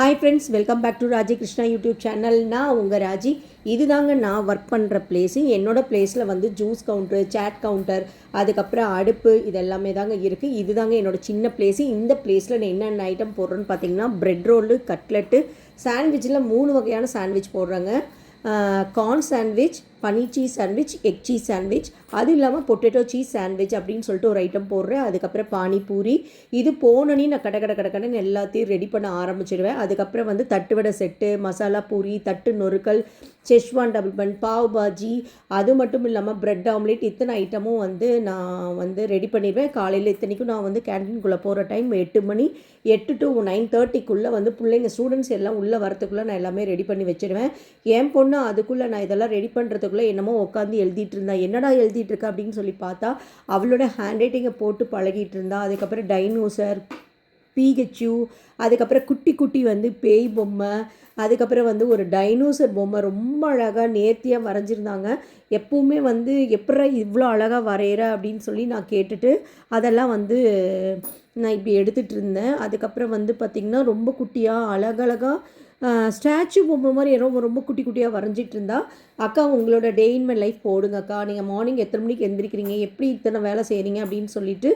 Hi friends welcome back to Raji Krishna YouTube சேனல்னா உங்கள் ராஜி இதுதாங்க நான் ஒர்க் பண்ணுற பிளேஸு என்னோடய பிளேஸில் வந்து ஜூஸ் கவுண்டர் சேட் கவுண்டர் அதுக்கப்புறம் அடுப்பு இது எல்லாமே தாங்க இருக்குது இதுதாங்க என்னோட சின்ன பிளேஸு இந்த பிளேஸில் நான் என்னென்ன ஐட்டம் போடுறேன்னு பார்த்தீங்கன்னா ப்ரெட் ரோலு கட்லெட்டு சாண்ட்விச்சில் மூணு வகையான சாண்ட்விச் போடுறேங்க கார்ன் சாண்ட்விச் பனி cheese sandwich egg cheese sandwich அது இல்லாமல் பொட்டேட்டோ சீஸ் சாண்ட்விச் அப்படின்னு சொல்லிட்டு ஒரு ஐட்டம் போடுறேன். அதுக்கப்புறம் பானிபூரி. இது போனோன்னே நான் கட கட கடக்கடன்னு எல்லாத்தையும் ரெடி பண்ண ஆரம்பிச்சிடுவேன். அதுக்கப்புறம் வந்து தட்டு வடை செட்டு மசாலா பூரி தட்டு நொறுக்கல் schezwan double bun pav bhaji. அது மட்டும் இல்லாமல் பிரெட் ஆம்லேட் இத்தனை ஐட்டமும் வந்து நான் வந்து ரெடி பண்ணிடுவேன். காலையில் இத்தனைக்கும் நான் வந்து கேன்டீன்குள்ளே போகிற டைம் எட்டு மணி எட்டு டு நைன் தேர்ட்டிக்குள்ளே வந்து பிள்ளைங்க ஸ்டூடெண்ட்ஸ் எல்லாம் உள்ளே வரத்துக்குள்ளே நான் எல்லாமே ரெடி பண்ணி வச்சிடுவேன். என் பொண்ணு அதுக்குள்ளே நான் இதெல்லாம் ரெடி அதுக்குள்ளே என்னமோ உட்காந்து எழுதிட்டு இருந்தா என்னடா எழுதிட்டு இருக்கா? அப்படின்னு சொல்லி பார்த்தா அவளோட ஹேண்ட் ரைட்டிங்கை போட்டு பழகிட்டு இருந்தா. அதுக்கப்புறம் டைனோசர் பிஹெச்யூ அதுக்கப்புறம் குட்டி குட்டி வந்து பேய் பொம்மை அதுக்கப்புறம் வந்து ஒரு டைனோசர் பொம்மை ரொம்ப அழகாக நேர்த்தியாக வரைஞ்சிருந்தாங்க. எப்பவுமே வந்து எப்படா இவ்வளோ அழகாக வரைகிற அப்படின்னு சொல்லி நான் கேட்டுட்டு அதெல்லாம் வந்து நான் இப்படி எடுத்துகிட்டு இருந்தேன். அதுக்கப்புறம் வந்து பார்த்திங்கன்னா ரொம்ப குட்டியாக அழகழகாக ஸ்டாச்சு பொம்மை மாதிரி ரொம்ப ரொம்ப குட்டி குட்டியாக வரைஞ்சிட்டு இருந்தா அக்கா உங்களோட டே இன் மை லைஃப் போடுங்க அக்கா நீங்கள் மார்னிங் எத்தனை மணிக்கு எந்திரிக்கிறீங்க? எப்படி இத்தனை வேலை செய்கிறீங்க அப்படின்னு சொல்லிட்டு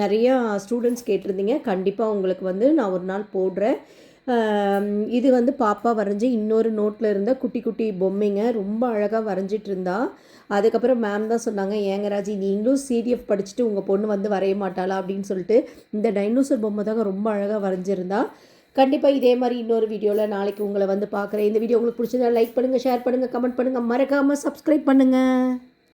நிறையா ஸ்டூடெண்ட்ஸ் கேட்டிருந்தீங்க. கண்டிப்பாக உங்களுக்கு வந்து நான் ஒரு நாள் போடுறேன். இது வந்து பாப்பா வரைஞ்சி இன்னொரு நோட்டில் இருந்த குட்டி குட்டி பொம்மைங்க ரொம்ப அழகாக வரைஞ்சிட்டு இருந்தா. அதுக்கப்புறம் மேம் தான் சொன்னாங்க ஏங்க ராஜி நீங்களும் சிடிஎஃப் படிச்சுட்டு உங்கள் பொண்ணு வந்து வரைய மாட்டாளா? அப்படின்னு சொல்லிட்டு இந்த டைனோசர் பொம்மை தாங்க ரொம்ப அழகாக வரைஞ்சிருந்தா. கண்டிப்பாக இதே மாதிரி இன்னொரு வீடியோவில் நாளைக்கு உங்களை வந்து பார்க்குறேன். இந்த வீடியோ உங்களுக்கு பிடிச்சதா லைக் பண்ணுங்கள் ஷேர் பண்ணுங்கள் கமெண்ட் பண்ணுங்கள் மறக்காமல் சப்ஸ்கிரைப் பண்ணுங்கள்